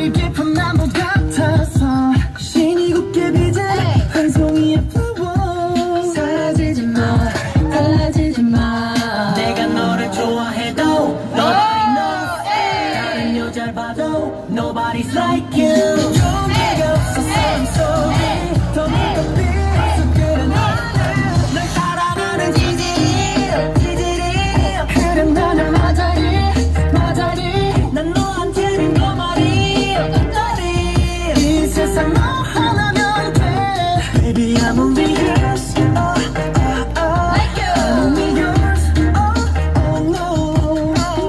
뿌리 깊은 나무 같아서 신이 곱게 한 송이의 flower 사라지지 마 달라지지 마. 내가 너를 좋아해도 Nobody 다른 여자를 봐도 Nobody's like you. 용기가 없어 삶 속에 이 세상 너 하나면 돼 Baby I'm only yours oh, oh, oh. Like you. I'm only yours oh, oh no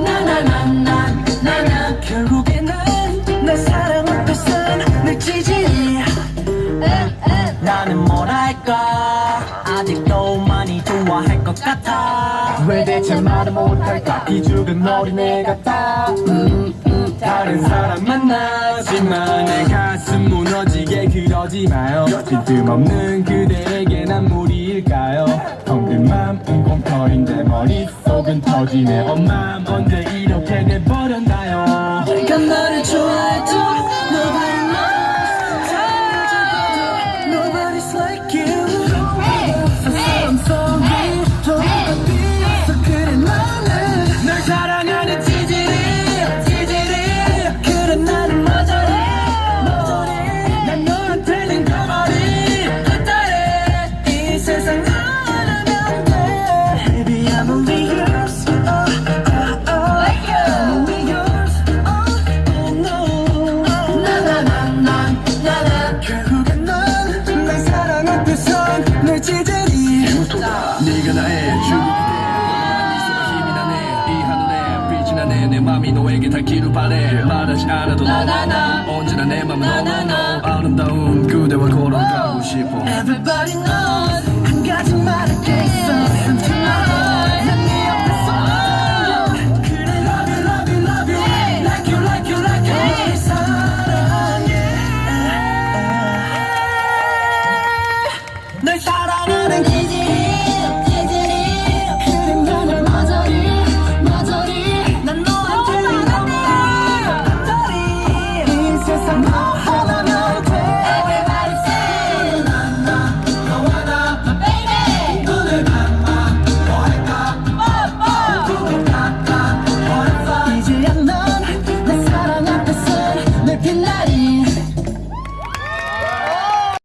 나나나나나나 결국에 난날 사랑하고선 늘 지지. 나는 뭐랄까? 아직도 많이 좋아할 것 같아. 왜 대체 말을 못할까? 비죽은 어린애 같아 음, 음, 다른 사람 만나지만 내 가슴 무너지게 그러지 마요. 빈틈없는 그대에게 난 무리일까요? 텅빈 맘은 곰털인데 머릿속은 터지네. 엄마 언제 이렇게 돼 네가 나의 주인공이 돼 미소가 힘이 나네 이 하늘에 빛이 나네 내 맘이 너에게 닿기를 바래 말하지 않아도 너나나 언제나 내 맘은 너너너 아름다운 그대와 걸어가고 싶어 Everybody knows 머저